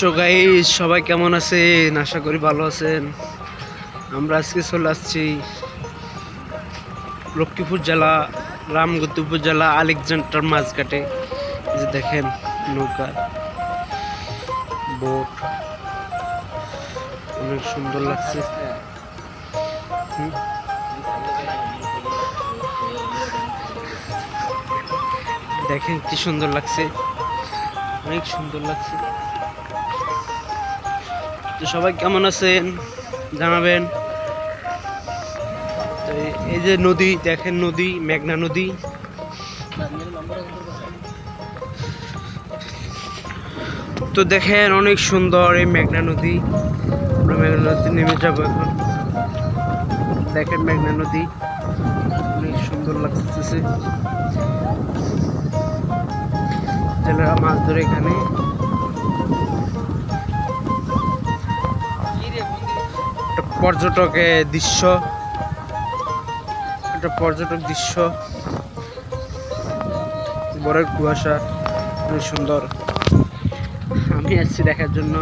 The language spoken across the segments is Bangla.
তো গাইস সবাই কেমন আছেন? আশা করি ভালো আছেন। আমরা আজকে চলে আসছি লক্ষ্মীপুর জেলা রামগতি উপজেলা আলেকজান্ডার মাঝঘাটে যে দেখেন নৌকা, বোট। অনেক সুন্দর লাগছে। দেখেন কি সুন্দর লাগছে। অনেক সুন্দর লাগছে। তো সবাই কেমন আছেন? জানাবেন। এই যে নদী, দেখেন নদী, মেঘনা নদী। তো দেখেন অনেক সুন্দর এই মেঘনা নদী। আমরা মেঘনা নদী নেমে যাব এখন। দেখেন মেঘনা নদী। অনেক সুন্দর লাগতেছে। জেলেরা মাছ ধরে এখানে। পর্যটকের দৃশ্য, একটা পর্যটক দৃশ্য। বরের কুয়াশা অনেক সুন্দর। আমি আসছি দেখার জন্য।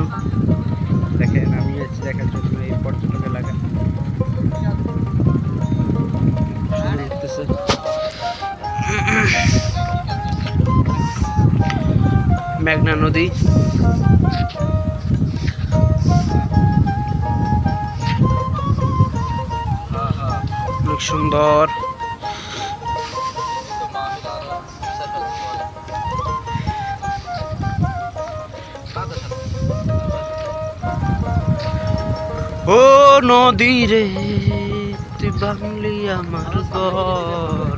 দেখেন, আমি আসছি দেখার জন্য এই পর্যটক এলাকা মেঘনা নদী। সুন্দর। ও নদী রে বাংলি আমার ঘর